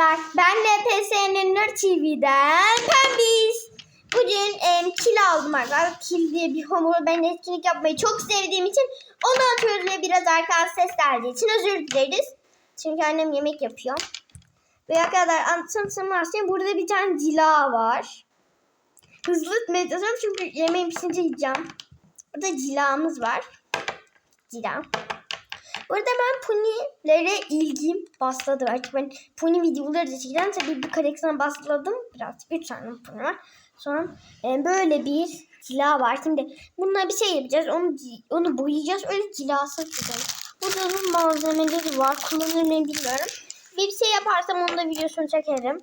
arkadaşlar. Ben NPS'nin Nur TV'den Pembiz. Bugün em, kil aldım arkadaşlar. Kil diye bir hamur. Ben etkinlik yapmayı çok sevdiğim için onu atıyoruz biraz arkadan ses geldiği için özür dileriz. Çünkü annem yemek yapıyor. Ve arkadaşlar anlatım varsın. Burada bir tane cila var. Hızlı meditasyonu çünkü yemeğim pişince yiyeceğim. Burada cilamız var. Cila. Burada ben punilere ilgim başladı. Artık ben puni videoları da çekeceğim. Tabii bir koleksiyona başladım. Biraz. Üç tane puni var. Sonra e, böyle bir cila var. Şimdi bununla bir şey yapacağız. Onu onu boyayacağız. Öyle cilası yapacağız. Burada onun malzemeleri var. Kullanır mıyım bilmiyorum. Bir şey yaparsam onu da videosunu çekerim.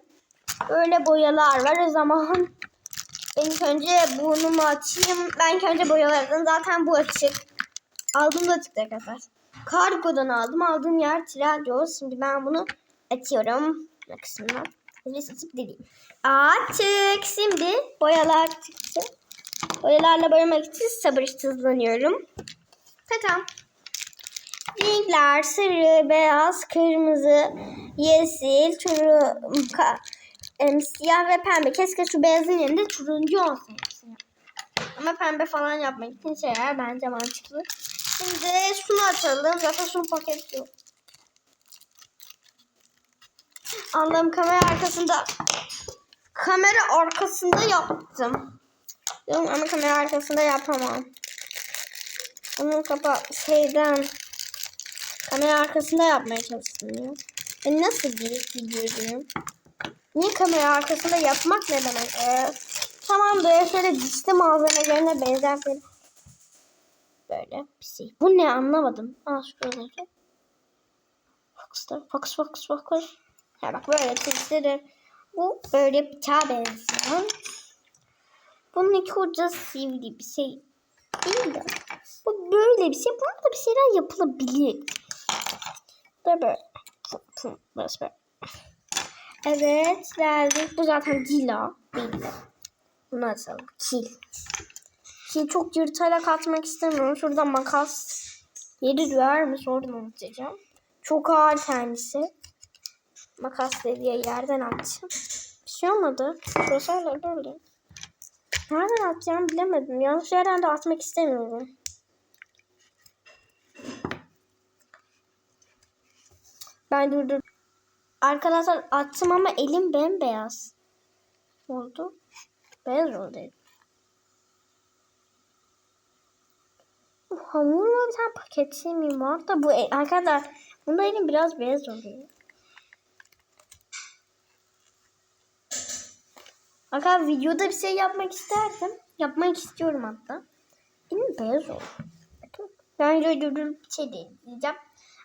Böyle boyalar var. O zaman ben ilk önce burnumu açayım. Ben ilk önce boyalardan zaten bu açık. Aldım da açık arkadaşlar. Kargodan aldım. Aldığım yer Trendyol. Şimdi ben bunu açıyorum. Bu kısmına. Bir sıçıp deleyim. Açık. Şimdi boyalar çıktı. Boyalarla boyamak için sabırsızlanıyorum. Tamam. Renkler sarı, beyaz, kırmızı, yeşil, turu, em, siyah ve pembe. Keşke şu beyazın yerinde turuncu olsaydı. Ama pembe falan yapmak için şeyler bence mantıklı. Şimdi şunu açalım. Zaten şunu paket yok. Allah'ım kamera arkasında kamera arkasında yaptım. Diyorum ama kamera arkasında yapamam. Bunu kapa şeyden kamera arkasında yapmaya çalıştım ya. Ben nasıl bir videoyum? Niye kamera arkasında yapmak ne demek? Ee, tamam böyle şöyle dişli malzemelerine benzer bir böyle bir şey. Bu ne anlamadım. Aa şöyle. Fox'ta. Fox Fox Fox. Ha bak böyle çizgileri. Bu böyle bıçağa benziyor. Bunun iki ucu sivri bir şey değil de. Bu böyle bir şey. Bunun da bir şeyler yapılabilir. Da böyle. Burası böyle. Evet geldik. Bu zaten cila. Belli. Bunu açalım. Kil. Kil çok yırtarak atmak istemiyorum. Şuradan makas yeri duyar mı? Sonradan unutacağım. Çok ağır kendisi. Makas dediği yerden atacağım. Bir şey olmadı. Burası hala böyle. Nereden atacağım bilemedim. Yanlış yerden de atmak istemiyorum. Ben durdur. Arkadaşlar attım ama elim bembeyaz. Oldu. Beyaz oldu elim. Bu hamurla bir tane paket şey mi var da bu el- arkadaşlar bunda elim biraz beyaz oluyor. Arkadaşlar videoda bir şey yapmak isterdim. Yapmak istiyorum hatta. Elim beyaz. Bakın. Ben durdurup bir şey diyeceğim.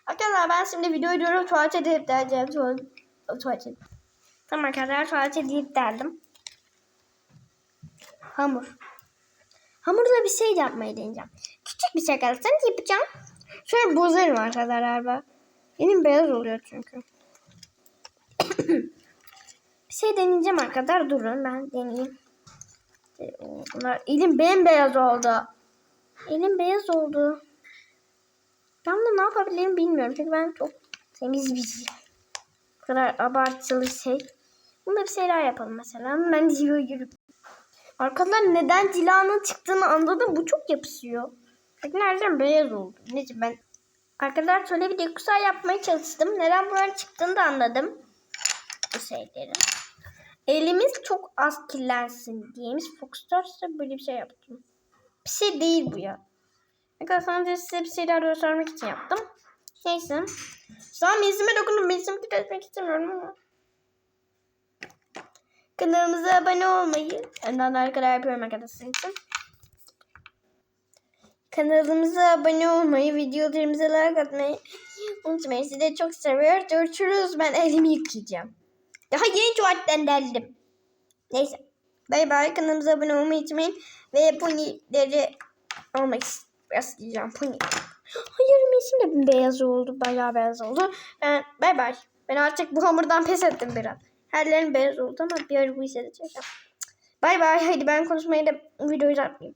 Arkadaşlar ben şimdi videoyu durdurup tuvalete gidip dereceğim. Tuvalet, tuvalete. Tamam arkadaşlar tuvalete gidip derdim. Hamur. Hamurda bir şey yapmayı deneyeceğim. Bir şey arkadaşlar yapacağım. Şöyle bozarım arkadaşlar ben. Benim beyaz oluyor çünkü. bir şey deneyeceğim arkadaşlar. Durun ben deneyeyim. Bunlar elim bembeyaz oldu. Elim beyaz oldu. Ben de ne yapabilirim bilmiyorum. Çünkü ben çok temiz bir Bu kadar abartılı şey. Bunda bir şeyler yapalım mesela. Ben de yürüp Arkadan neden cilanın çıktığını anladım. Bu çok yapışıyor. Peki nereden beyaz oldu? Neyse ben arkadaşlar şöyle bir dekusar yapmaya çalıştım. Neden böyle çıktığını da anladım. Bu şeylerin. Elimiz çok az kirlensin diyemiz. Foxstar'sa böyle bir şey yaptım. Bir şey değil bu ya. Arkadaşlar size bir şeyler göstermek için yaptım. Neyse. Şu an yüzüme dokundum. Yüzümü tüketmek istemiyorum ama. Kanalımıza abone olmayı, önden arkadaşlar yapıyorum arkadaşlar için. Kanalımıza abone olmayı, videolarımıza like atmayı unutmayın. Sizi de çok seviyoruz. Görüşürüz. Ben elimi yıkayacağım. Daha yeni tuvaletten geldim. Neyse. Bay bay. Kanalımıza abone olmayı unutmayın. Ve ponileri olmak isteyeceğim. Pony. Hayır mesim de beyaz oldu. Bayağı beyaz oldu. Ben, bay bay. Ben artık bu hamurdan pes ettim biraz. Her yerim beyaz oldu ama bir ara bu çekeceğim. Bay bay. Haydi ben konuşmayı da videoyu uzatmayayım.